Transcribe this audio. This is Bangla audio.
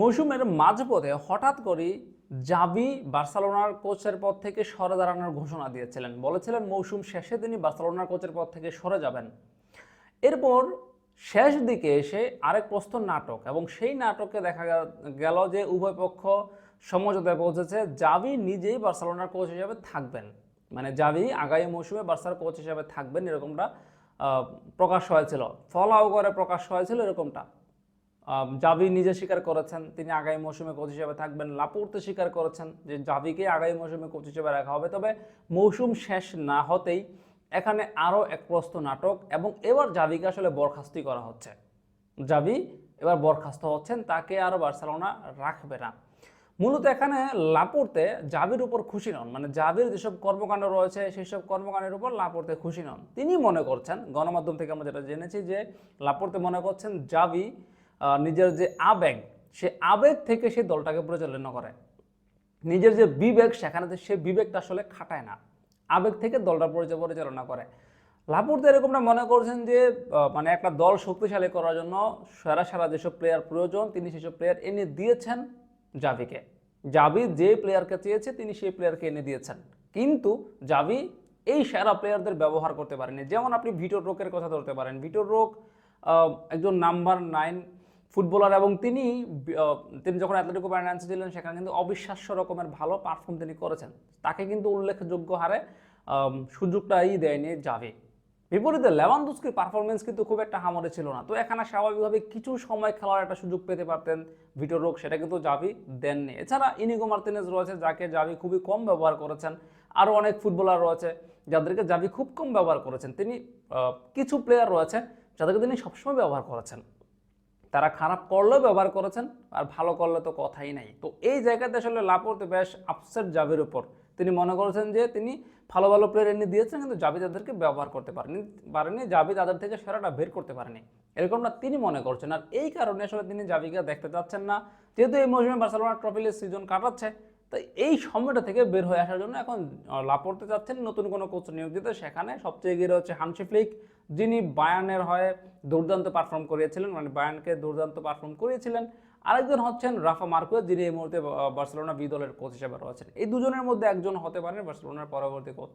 মৌসুমের মাঝপথে হঠাৎ করেই জাবি বার্সেলোনার কোচের পদ থেকে সরে দাঁড়ানোর ঘোষণা দিয়েছিলেন। বলেছিলেন, মৌসুম শেষে তিনি বার্সেলোনার কোচের পদ থেকে সরে যাবেন। এরপর শেষ দিকে এসে আরেক প্রস্তুত নাটক এবং সেই নাটকে দেখা গেল যে উভয় পক্ষ সমঝোতায় পৌঁছেছে জাবি নিজেই বার্সেলোনার কোচ হিসাবে থাকবেন। মানে জাবি আগামী মৌসুমে বার্সার কোচ হিসাবে থাকবেন, এরকমটা প্রকাশ হয়েছিল। ফলাও করে প্রকাশ হয়েছিল এরকমটা। জাভি নিজে স্বীকার করেছেন, তিনি আগামী মৌসুমে কোচ হিসেবে থাকবেন। লাপুর্তে স্বীকার করেছেন যে জাভিকে আগামী মৌসুমে কোচ হিসেবে রাখা হবে। তবে মৌসুম শেষ না হতেই এখানে আরও এক প্রস্ত নাটক এবং এবার জাভিকে আসলে বরখাস্তি করা হচ্ছে। জাভি এবার বরখাস্ত হচ্ছেন, তাকে আরও বার্সেলোনা রাখবে না। মূলত এখানে লাপুরতে জাবির উপর খুশি নন মানে জাবির যেসব কর্মকাণ্ড রয়েছে সেই সব কর্মকাণ্ডের উপর লাপুরতে খুশি নন। তিনি মনে করছেন, গণমাধ্যম থেকে আমরা যেটা জেনেছি যে লাপুরতে মনে করছেন জাবি নিজের যে আবেগ, সে আবেগ থেকে সে দলটাকে পরিচালনা করে। নিজের যে বিবেক, সেখানে সে বিবেকটা আসলে খাটায় না। আবেগ থেকে দলটা পরিচয় পরিচালনা করে। লাপুরতে এরকমটা মনে করছেন যে মানে একটা দল শক্তিশালী করার জন্য সেরা সেরা যেসব প্লেয়ার প্রয়োজন, তিনি সেসব প্লেয়ার এনে দিয়েছেন জাভিকে। জাভি যে প্লেয়ারকে চেয়েছে, তিনি সেই প্লেয়ারকে এনে দিয়েছেন। কিন্তু জাভি এই সেরা প্লেয়ারদের ব্যবহার করতে পারেনি। যেমন আপনি ভিটোর রোকের কথা ধরতে পারেন। ভিটোর রোক একজন নাম্বার নাইন ফুটবলার এবং তিনি তিনি যখন অ্যাথলেটিকো প্যারানান্সে ছিলেন সেখানে কিন্তু অবিশ্বাস্য রকমের ভালো পারফর্ম তিনি করেছেন। তাকে কিন্তু উল্লেখযোগ্য হারে সুযোগটাই দেয়নি জাভি বিপরীতে লেভানদুস্কির পারফরমেন্স কিন্তু খুব একটা হামরে ছিল না। তো এখানে স্বাভাবিকভাবে কিছু সময় খেলার একটা সুযোগ পেতে পারতেন ভিটোর রোগ সেটা কিন্তু জাভি দেননি। এছাড়া ইনিগো মার্তিনেজ রয়েছে, যাকে জাভি খুবই কম ব্যবহার করেছেন। আরও অনেক ফুটবলার রয়েছে, যাদেরকে জাভি খুব কম ব্যবহার করেছেন। তিনি কিছু প্লেয়ার রয়েছে, যাদেরকে তিনি সবসময় ব্যবহার করেছেন। তারা খারাপ করলেও ব্যবহার করেছেন, আর ভালো করলে তো কথাই নাই। তো এই জায়গাতে আসলে লাপড়তে বেশ আপসেট জাবির উপর। তিনি মনে করেছেন যে তিনি ভালো ভালো প্লেয়ার এনে দিয়েছেন, কিন্তু জাবি তাদেরকে ব্যবহার করতে পারেনি পারেনি, জাবি তাদের থেকে সেরাটা বের করতে পারেনি। এরকমটা তিনি মনে করছেন। আর এই কারণে আসলে তিনি জাবিকে দেখতে চাচ্ছেন না। যেহেতু এই মৌসুমে বার্সেলোনা ট্রফিলের সিজন কাটাচ্ছে তাই এই সময়টা থেকে বের হয়ে আসার জন্য এখন লাপড়তে যাচ্ছেন নতুন কোনো কোচ নিয়োগ দিতে। সেখানে সবচেয়ে এগিয়ে রয়েছে হানসি ফ্লিক, যিনি বায়ানের হয়ে দুর্দান্ত পারফর্ম করিয়েছিলেন মানে বায়ানকে দুর্দান্ত পারফর্ম করিয়েছিলেন। আরেকজন হচ্ছেন রাফা মার্কুয়ে যিনি এই মুহূর্তে বার্সেলোনা বি দলের কোচ হিসেবে রয়েছেন। এই দুজনের মধ্যে একজন হতে পারেন বার্সেলোনার পরবর্তী কোচ